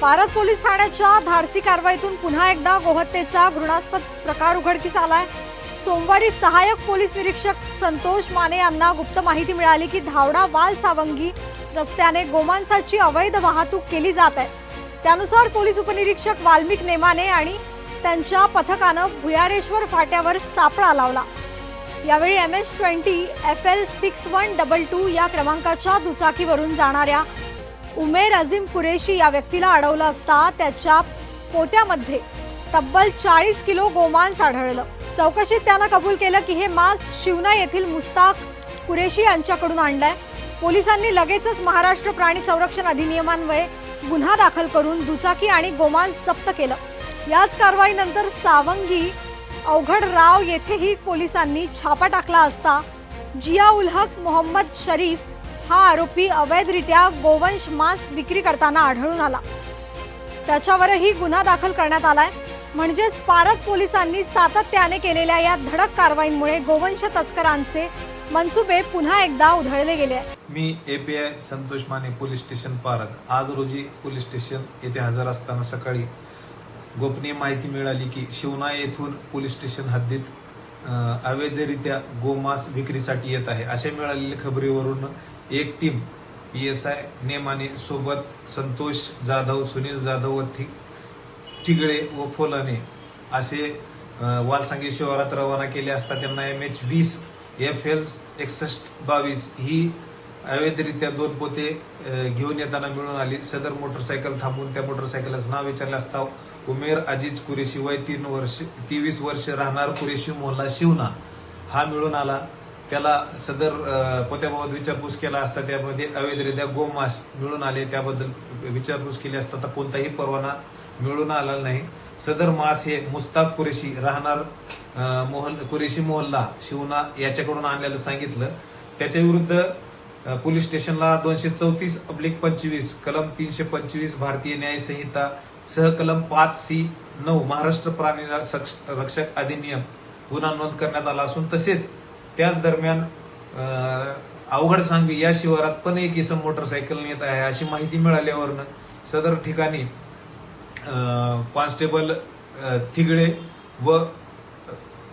Bharat police ठाण्याच्या धाडसी कारवाईतून पुन्हा एकदा गोहत्येचा घृणास्पद प्रकार उघडकीस आलाय. सोमवारी सहाय्यक पोलीस निरीक्षक संतोष माने यांना गुप्त माहिती मिळाली की धावडा वाल सावंगी रस्त्याने गोमांसाची अवैध वाहतूक केली जात आहे. त्यानुसार पोलीस उपनिरीक्षक वाल्मिक नेमाने आणि त्यांच्या पथकानं भुयारेश्वर फाट्यावर सापळा लावला. यावेळी M S twenty F L six one double two या क्रमांकाच्या दुचाकीवरून जाणाऱ्या उमेर अझीम कुरेशी या व्यक्तीला अडवलं असता त्याच्या पोत्यामध्ये तब्बल चाळीस किलो गोमांस आढळलं. चौकशीत त्यानं कबूल केलं की हे मांस शिवना येथील मुस्ताक कुरेशी यांच्याकडून आणलंय. पोलिसांनी लगेचच महाराष्ट्र प्राणी संरक्षण अधिनियमान्वये गुन्हा दाखल करून दुचाकी आणि गोमांस जप्त केलं. याच कारवाईनंतर सावंगी अवघड राव येथेही पोलिसांनी छापा टाकला असता जिया उल हक मोहम्मद शरीफ हा आरोपी अवैधरित्या गोवंश मांस विक्री करताना आढळून आला. त्याच्यावरही गुन्हा दाखल करण्यात आलाय. म्हणजेच पारत पोलिसांनी सातत्याने केलेल्या या धडक कारवाईमुळे गोवंश तस्करांचे मनसुबे पुन्हा एकदा उधळले गेले मी API Santosh Mane police station Parad आज रोजी पोलीस स्टेशन येथे हजर असताना सकाळी गोपनीय माहिती मिळाली की शिवना येथून पोलीस स्टेशन हद्दीत अवैधरित्या गोमांस विक्रीसाठी येत आहे. अशा मिळालेल्या खबरीवरून एक team P S I Nemane सोबत संतोष जाधव सुनील जाधव व ठिगळे व फोलाने असे वालसांगी शिवारात रवाना केले असता त्यांना एम एच वीस एफ एल एकसष्ट बावीस ही अवैधरित्या दोन पोते घेऊन येताना मिळून आली. सदर मोटरसायकल थांबून त्या मोटरसायकलचं नाव विचारले असता. उमेर अजीज कुरेशी वय तीन वर्ष तेवीस वर्ष राहणार कुरेशी मोहल्ला शिवना. हा मिळून आला. त्याला सदर पोत्याबाबत विचारपूस केला असता. त्यामध्ये अवैधरित्या गोमास मिळून आले. त्याबद्दल विचारपूस केली असता तर कोणताही परवाना मिळून आला नाही. सदर मास हे मुस्ताक कुरेशी राहणार मोहल कुरेशी मोहल्ला शिवना याच्याकडून आणल्याला सांगितलं. त्याच्या विरुद्ध पोलीस स्टेशनला दोनशे चौतीस अब्लिक पंचवीस कलम तीनशे पंचवीस भारतीय न्याय संहिता सहकलम पाच सी नऊ महाराष्ट्र प्राणी रक्षक रक्षक अधिनियम गुन्हा नोंद करण्यात आला असून तसेच त्याच दरम्यान अवघड सांगवी या शिवारात पण एक इसम मोटरसायकल नेत आहे अशी माहिती मिळाल्यावरनं सदर ठिकाणी कॉन्स्टेबल थिगळे थिगडे व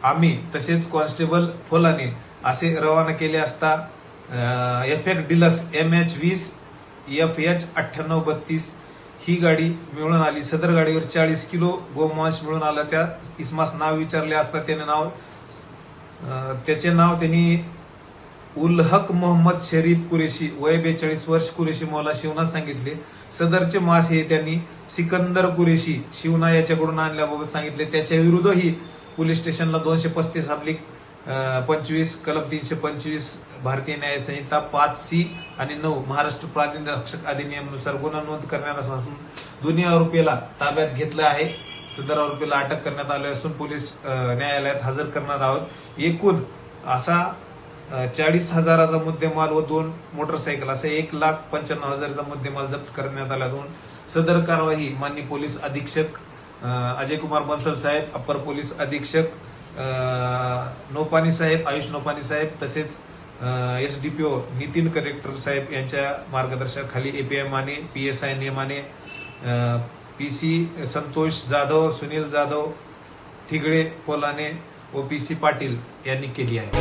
आम्ही तसेच कॉन्स्टेबल फोलाने असे रवाना केले असता F X deluxe M H वीस एफ एच अठ्ठ्याण्णव बत्तीस. ही गाडी मिळून आली. सदर गाडीवर चाळीस किलो गोमांस मिळून आला त्या इसमास नाव विचारले असता त्याने नाव त्याचे नाव त्यांनी उल हक मोहम्मद शरीफ कुरेशी वय बेचाळीस वर्ष कुरेशी मौला शिवना सांगितले. सदरचे मास हे त्यांनी सिकंदर कुरेशी शिवना याच्याकडून आणल्याबाबत सांगितले. त्याच्या विरुद्धही पोलीस स्टेशनला दोनशे पस्तीस अब्लिक पंचवीस कलम तीनशे पंचवीस भारतीय न्याय संहिता पाच सी आणि नऊ महाराष्ट्र प्राणी रक्षक अधिनियमानुसार गुन्हा नोंद करण्याला असून दोन्ही आरोपीला ताब्यात घेतलं आहे. सदर आरोपीला अटक करण्यात आली असून पोलीस न्यायालयात हजर करणार आहोत. एकूण असा चाळीस हजाराचा मुद्देमाल व दोन मोटरसायकल असे एक लाख पंच्याण्णव हजाराचा मुद्देमाल जप्त करण्यात आला असून सदर कारवाई माननीय पोलीस अधीक्षक अजय कुमार बन्सल साहेब अप्पर पोलीस अधीक्षक नोपानी साहेब आयुष नोपानी साहेब तसेच S D P O Nitin collector साहेब यांच्या मार्गदर्शनाखाली APM Mane P S I Nemane P C Santosh Jadhav Sunil Jadhav Thigle Polane व पी सी पाटील यांनी केली आहे.